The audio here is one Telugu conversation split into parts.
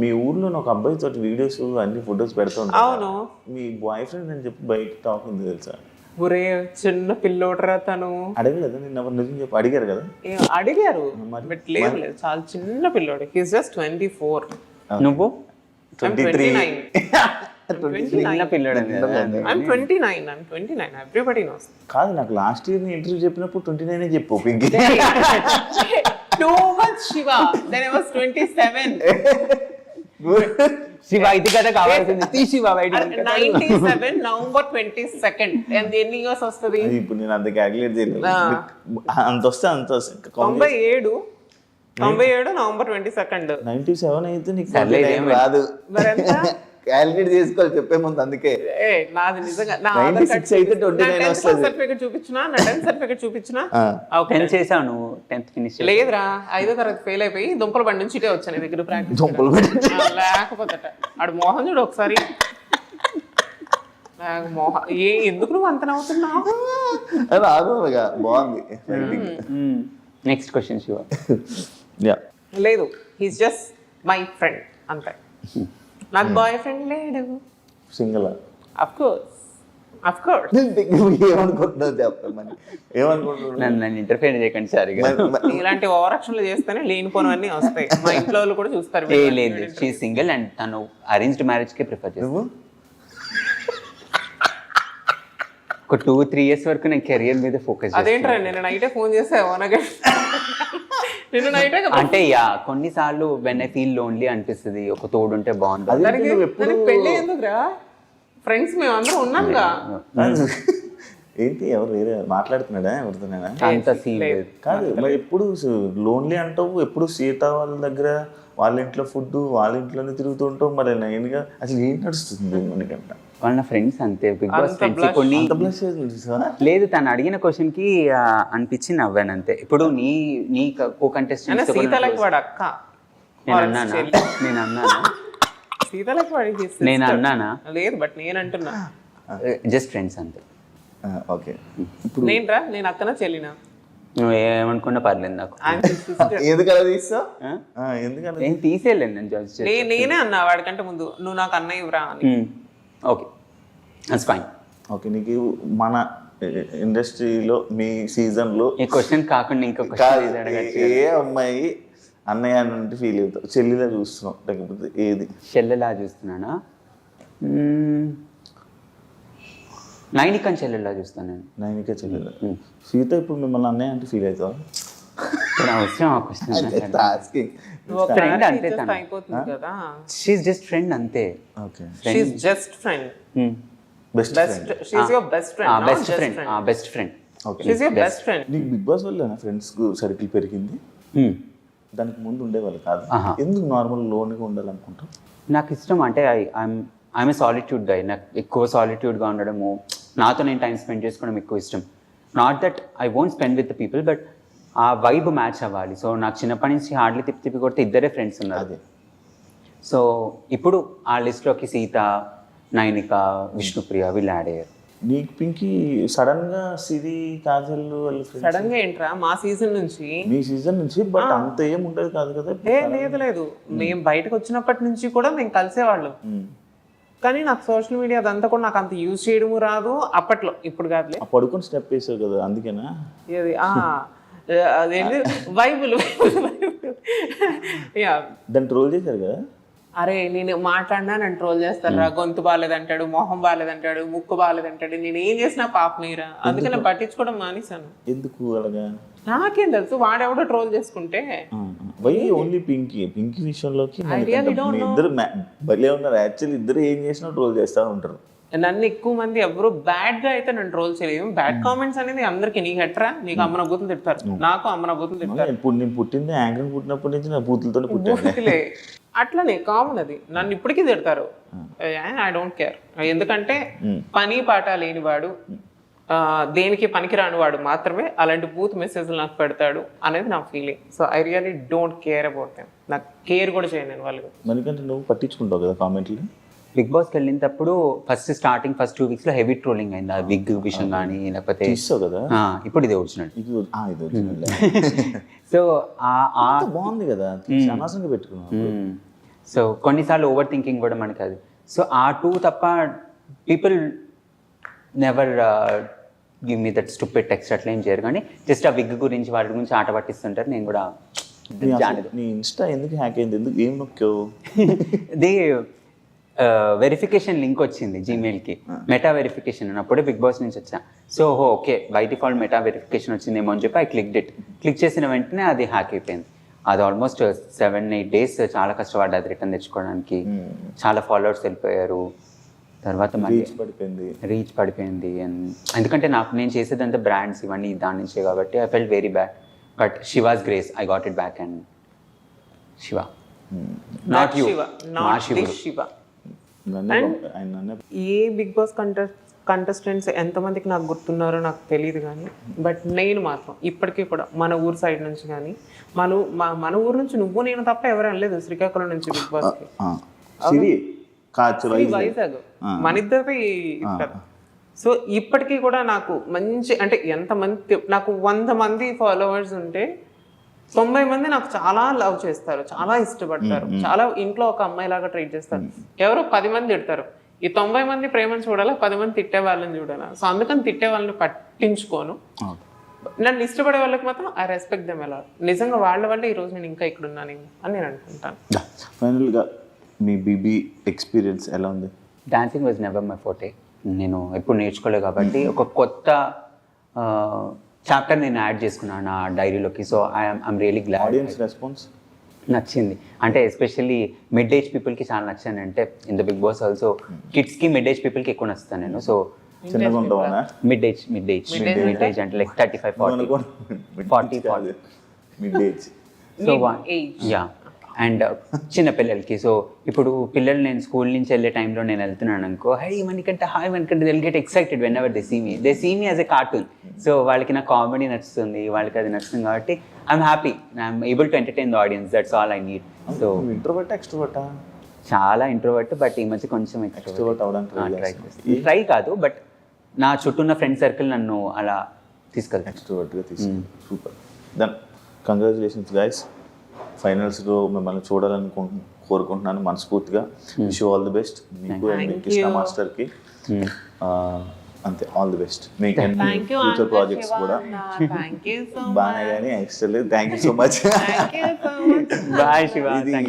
మీ ఊర్లో ఒక అబ్బాయి తోటి వీడియోస్ అన్ని ఫొటోస్ పెడుతూ ఉంటారు అవును. మీ బాయ్ ఫ్రెండ్ అని చెప్పి బయట టాక్ ఉంది తెలుసా? ఒరే చిన్న పిల్లోడరా తను. అడగలేదా? నిన్న ఎవరు నిజం చెప్పి అడిగారు కదా? ఏ, అడిగారు. బట్ లేదు లేదు. చాలా చిన్న పిల్లోడు. హీస్ జస్ట్ ట్వంటీ ఫోర్ నువ్వు? ట్వంటీ త్రీ నైన్ చిన్న పిల్లడు I'm twenty nine I'm twenty nine everybody knows కాదు నాకు లాస్ట్ ఇయర్ నీ ఇంటర్వ్యూ చెప్పినప్పుడు ట్వంటీ నైన్ చెప్పు Pinky too much Shiva then I was twenty seven Shiva ఇది కదా కావాల్సింది. తీ శివ బయటికి ninety seven November twenty second ఎన్ని ఇయర్స్ వస్తుంది? ఇప్పుడు నేను అంత క్యాలిక్యులేట్ చేయలేదు. అంత వస్తే అంత తొంభై ఏడు తొంభై ఏడు November twenty second ninety seven అయితే నీకు సర్లే, 29 ఏమైంది? రాదు మరి ఎంత క్యాలిక్యులేట్ చేసుకోవాలి చెప్పే ముందు అందుకే. ఏ నాది నిజంగా నా 96 అయితే 29 వస్తది. సర్టిఫికేట్ చూపించినా నా టెన్త్ సర్టిఫికేట్ చూపించినా ఆ. ఓకే. టెన్త్ చేసావు నువ్వు టెన్త్ ఫినిష్ లేదురా ఐదో తరగతి ఫెయిల్ అయిపోయి దుంపల బండి నుంచి ఇటే వచ్చాను దగ్గర ప్రాక్టీస్ దుంపలు లేకపోతే ఆడు మోహన్ చూడు ఒకసారి. మోహన్ ఏ ఎందుకు నువ్వు అంత నవ్వుతున్నావు? బాగుంది. నెక్స్ట్ క్వశ్చన్ శివ యా లేదు హీస్ జస్ట్ మై ఫ్రెండ్ అంతే. నాకు బాయ్ ఫ్రెండ్ లేడు. Single of course of course ఏమనుకుంటున్నావు చెప్పమని ఏమనుకుంటున్నావు? నన్ను నన్ను ఇంటర్ఫేర్ చేయకండి సార్ ఇలాంటి ఓవరాక్షన్లు చేస్తేనే లేనిపోనివన్నీ వస్తాయి. మా ఇంట్లో వాళ్ళు కూడా చూస్తారు ఏ లేదు షీ సింగిల్ అండ్ తను అరేంజ్డ్ మ్యారేజ్ కే ప్రిఫర్ చేస్తాను నువ్వు? ఒక టూ త్రీ ఇయర్స్ వరకు నేను కెరియర్ మీద ఫోకస్ అదేంట్రా నేను నైటే ఫోన్ చేసా ఓనగా అంటే యా కొన్నిసార్లు వెన్ ఐ ఫీల్ లోన్లీ అనిపిస్తుంది. ఒక తోడు ఉంటే బాగుంటుంది పెళ్ళి ఎందుకురా? ఫ్రెండ్స్ మేము అందరం ఉన్నాంగా కాదు. ఏంటి ఎవరు వేరే మాట్లాడుతున్నాడా? ఎవరితోనైనా అంత సీన్ కాదు మరి ఎప్పుడు లోన్లీ అంటావు? ఎప్పుడు సీత వాళ్ళ దగ్గర వాళ్ళ ఇంట్లో ఫుడ్ వాళ్ళ ఇంట్లోనే తిరుగుతూ ఉంటావు? మరి నైన్గా అసలు ఏం నడుస్తుంది మనకంట? వాళ్ళ నా ఫ్రెండ్స్ అంతే బిగ్ బాస్ ఫ్రెండ్స్. కొన్ని లేదు తను అడిగిన క్వశ్చన్కి అనిపించి నవ్వాను అంతే. ఇప్పుడు నీ నీ కో అయినా కంటెస్టెంట్ సీతలకి వాడు అక్క. నేను అన్నానా? నేను అన్నానా? సీతలకి వాడి his నేను. అన్నానా? లేదు బట్ నేను అంటున్నా. జస్ట్ ఫ్రెండ్స్ అంతే. ఓకే. నేను రా నేను అక్కన చెల్లినా? నువ్వు ఏమనుకున్నా పర్లేదు నాకు. ఆయన సిస్టర్ ఎందుకు అలా తీస్తావు? ఎందుకలా ఏం తీసేయలేను నేను జడ్జ్ నేనే అన్నా వాడికంటే ముందు నువ్వు నాకు అన్నయ్య రా అని. ఓకే అట్స్ ఫైన్ ఓకే నీకు మన ఇండస్ట్రీలో మీ సీజన్లో ఈ క్వశ్చన్ కాకుండా ఇంకో కాదు క్వశ్చన్ అడగచ్చు ఏ అమ్మాయి అన్నయ్య నుండి ఫీల్ అవుతావు చెల్లిలా చూస్తున్నావు? లేకపోతే ఏది? చెల్లెలా చూస్తున్నానా? మ్మ్. నైనికన్ చెల్లెలా చూస్తాను నేను. నైనిక చెల్లెలు? సీత ఇప్పుడు మిమ్మల్ని అన్నయ్య అంటే ఫీల్ అవుతావా? ఇప్పుడు అవసరం ఆ క్వశ్చన్ అంతే. అయిపోతుంది కదా. షీఈ్ జస్ట్ ఫ్రెండ్ అంతే. Okay she's just friend best best she's your best friend best friend best friend okay she's your best friend నీకు బిగ్ బాస్ వల్ల ఫ్రెండ్స్ సర్కిల్ పెరిగింది? దానికి ముందు ఉండేవాళ్ళు కాదు. ఎందుకు నార్మల్ లోన్గా ఉండాలనుకుంటావు? నాకు ఇష్టం అంటే I I'm I'm solitude guy నాకు ఎక్కువ సాలిట్యూడ్గా ఉండడము నాతో నేను టైం స్పెండ్ చేసుకోవడం ఎక్కువ ఇష్టం. Not that I won't spend with the people but uh vibe match అవ్వాలి. సో నాకు చిన్నప్పటి నుంచి హార్డ్లీ తిప్పి తిప్పి కొడితే ఇద్దరే ఫ్రెండ్స్ ఉన్నారు. అదే. సో ఇప్పుడు ఆ లిస్ట్లోకి సీత నైనిక విష్ణుప్రియ వీళ్ళు యాడ్ అయ్యారు. నీకు పింకి సడన్గా సిరి కాజల్ వాళ్ళ ఫ్రెండ్స్ సడన్గా ఏంట్రా? మా సీజన్ నుంచి. మీ సీజన్ నుంచి బట్ అంత ఏం ఉండదు కాదు కదా ఏ లేదు లేదు. మేము. బయటకు వచ్చినప్పటి నుంచి కూడా మేము కలిసేవాళ్ళం. కానీ నాకు సోషల్ మీడియా అదంతా కూడా నాకు అంత యూజ్ చేయడము రాదు. అప్పట్లో ఇప్పుడు కాదులే. ఆ పడుకొని స్టెప్ వేసావు కదా అందుకేనా? ఆ, అదేంటి బైబుల్ యా. దాన్ని ట్రోల్ చేశారు కదా? అరే నేను మాట్లాడినా నన్ను ట్రోల్ చేస్తారు రా. గొంతు బాగాలేదంటాడు మొహం బాగాలేదంటాడు ముక్కు బాగాలేదంటాడు. నేను ఏం చేసినా పాప మీరా అందుకే నేను పట్టించుకోవడం మానేశాను. ఎందుకు అలాగా? నాకేం తెలుసు వాడెవడో ట్రోల్ చేసుకుంటే. వై ఓన్లీ పింకీ పింకీ విషయంలోకి ఇద్దరు భలే ఉన్నారు. యాక్చువల్లీ ఇద్దరు ఏం చేసినా ట్రోల్ చేస్తూ ఉంటారు. నన్ను ఎక్కువ మంది ఎవరు బ్యాడ్గా అయితే నన్ను ట్రోల్ చేయలేదు బ్యాడ్ కామెంట్స్ అనేది అందరికి నీకు ఎట్రా నీకు అమ్మన బూతులు తిడతారు. నాకు అమ్మన బూతులు తిడతారు. ఇప్పుడు నేను పుట్టింది యాంకర్ పుట్టినప్పటి నుంచి నా బూతులతో బూతులే. అట్లనే కామన్ అది. నన్ను ఇప్పటికీ తిడతారు. ఐ డోంట్ కేర్ ఎందుకంటే పని పాట లేనివాడు దేనికి పనికిరాని వాడు మాత్రమే అలాంటి బూత్ మెసేజ్లు నాకు పెడతాడు అనేది నా feeling so I really don't care about them నాకు కేర్ కూడా చేయను నేను వాళ్ళు మనకంటే నువ్వు పట్టించుకుంటావు కదా కామెంట్లు బిగ్ బాస్కి వెళ్ళినప్పుడు ఫస్ట్ స్టార్టింగ్ ఫస్ట్ టూ వీక్స్లో హెవీ ట్రోలింగ్ అయింది. ఆ విగ్ విషయం కానీ లేకపోతే కదా? ఇప్పుడు ఇదే వచ్చినట్టు. సో అంత బాగుంది కదా? అనవసరంగా పెట్టుకున్నావు సో కొన్నిసార్లు ఓవర్ థింకింగ్ కూడా మనకి అది. సో ఆ టూ తప్ప people never give me that stupid text అట్లా ఏం చేయరు. కానీ జస్ట్ ఆ విగ్ గురించి వాటి గురించి ఆట పట్టిస్తుంటారు. నేను కూడా నీ ఇన్స్టా ఎందుకు హ్యాక్ అయింది? ఎందుకు ఏం నొక్కావు? దే వెరిఫికేషన్ లింక్ వచ్చింది జీమెయిల్కి మెటా వెరిఫికేషన్ అని అప్పుడే బిగ్ బాస్ నుంచి వచ్చా. So okay by default Meta verification వచ్చిందేమో అని చెప్పి ఐ క్లిక్ ఇట్ క్లిక్ చేసిన వెంటనే అది హ్యాక్ అయిపోయింది. అది ఆల్మోస్ట్ సెవెన్ ఎయిట్ డేస్ చాలా కష్టపడ్డా అది రిటర్న్ తెచ్చుకోవడానికి చాలా ఫాలోవర్స్ వెళ్ళిపోయారు. తర్వాత మళ్ళీ రీచ్ పడిపోయింది. రీచ్ పడిపోయింది. అండ్ ఎందుకంటే నాకు నేను చేసేదంతా బ్రాండ్స్ ఇవన్నీ దాని నుంచే కాబట్టి I felt very bad but Shiva's grace I got it back and Shiva not you this Shiva నన్నే ఏ బిగ్ బాస్ కంటెస్ట్ కంటెస్టెంట్స్ ఎంతమందికి నాకు గుర్తున్నారో నాకు తెలియదు కానీ బట్ నేను మాత్రం ఇప్పటికీ కూడా మన ఊరు సైడ్ నుంచి కానీ మన మన ఊరు నుంచి నువ్వు నేను తప్ప ఎవరు అనలేదు శ్రీకాకుళం నుంచి బిగ్ బాస్ వైజాగ్. మన ఇద్దరిది ఇస్తారు. సో ఇప్పటికీ కూడా నాకు మంచి అంటే ఎంతమంది నాకు వంద మంది ఫాలోవర్స్ ఉంటే తొంభై మంది నాకు చాలా లవ్ చేస్తారు చాలా ఇష్టపడతారు. చాలా ఇంట్లో ఒక అమ్మాయి లాగా ట్రీట్ చేస్తారు ఎవరో పది మంది తిడతారు. ఈ తొంభై మంది ప్రేమను చూడాలా పది మంది తిట్టే వాళ్ళని చూడాలా? సో అందుకని తిట్టే వాళ్ళని పట్టించుకోను. నన్ను ఇష్టపడే వాళ్ళకి మాత్రం ఐ రెస్పెక్ట్ దెమ్ ఎలా నిజంగా వాళ్ళ వల్ల ఈ రోజు నేను ఇంకా ఇక్కడ ఉన్నాను అని నేను అనుకుంటాను. ఫైనల్గా మీ బీబీ ఎక్స్పీరియన్స్ ఎలా ఉంది? Dancing was never my forte నేను ఎప్పుడు నేర్చుకోలేదు కాబట్టి ఒక కొత్త చాప్టర్ నేను యాడ్ చేసుకున్నాను నా డైరీలోకి so I'm I'm really glad audience response నచ్చింది. అంటే ఎస్పెషల్లీ మిడ్ ఏజ్ పీపుల్కి చాలా నచ్చాను అంటే in the Bigg Boss also కిడ్స్కి మిడ్ ఏజ్ పీపుల్కి ఎక్కువ నచ్చుతాను నేను. So mid age mid age mid age అంటే like thirty five forty forty forty mid age so. Yeah and చిన్న పిల్లలకి సో ఇప్పుడు పిల్లలు నేను స్కూల్ నుంచి వెళ్ళే టైంలో నేను వెళ్తున్నాను అనుకో హై మనకంటే హాయ్ మనకంటే they'll get excited whenever they see me they see me as a cartoon so వాళ్ళకి నా కామెడీ నచ్చుతుంది వాళ్ళకి అది నచ్చుతుంది కాబట్టి I'm happy I'm able to entertain the audience that's all I need so introvert extrovert చాలా ఇంట్రోవర్ట్ బట్ ఈ మధ్య కొంచెం ఎక్స్ట్రోవర్ట్ అవడానికి ట్రై కాదు బట్ నా చుట్టూ ఉన్న ఫ్రెండ్ సర్కిల్ నన్ను అలా తీసుకెళ్తాను ఎక్స్ట్రోవర్ట్గా తీసుకు సూపర్ దెన్ కంగ్రాచులేషన్స్ గైస్ ఫైనల్స్లో మిమ్మల్ని చూడాలనుకు కోరుకుంటున్నాను మనస్ఫూర్తిగా. విష్ ఆల్ ది బెస్ట్ మీకు అండ్ కృష్ణ మాస్టర్కి అంతే ఆల్ ది బెస్ట్ మీకు యూ ఫ్యూచర్ ప్రాజెక్ట్స్ కూడా. బాగానే కానీ ఎక్స్ట్రా లేదు థ్యాంక్ యూ సో మచ్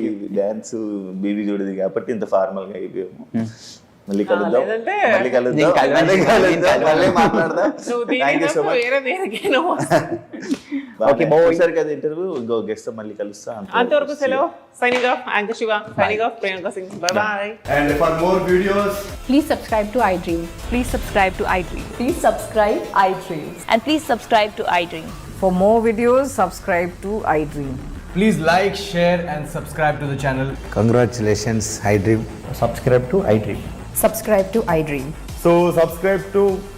ఇది డ్యాన్స్ బీబీ చూడేది కాబట్టి ఇంత ఫార్మల్గా అయిపోయాము మళ్ళీ కలుద్దాం. లేదంటే మళ్ళీ కలుద్దాం. మళ్ళీ కలుద్దాం. మళ్ళీ మాట్లాడదాం. Thank you so much okay ఒకసారి కదా ఇంటర్వ్యూ ఇంకో గెస్ట్ మళ్ళీ కలుస్తా అంతవరకు సెలవు signing off anchor Shiva signing off Priyanka Singh bye bye And for more videos, Please subscribe to iDream. Please subscribe to iDream. Please subscribe iDream. And please subscribe to iDream. For more videos, subscribe to iDream. please like, share, and subscribe to the channel. Congratulations, iDream. Subscribe to iDream. Subscribe to iDream. So, subscribe to iDream Media. I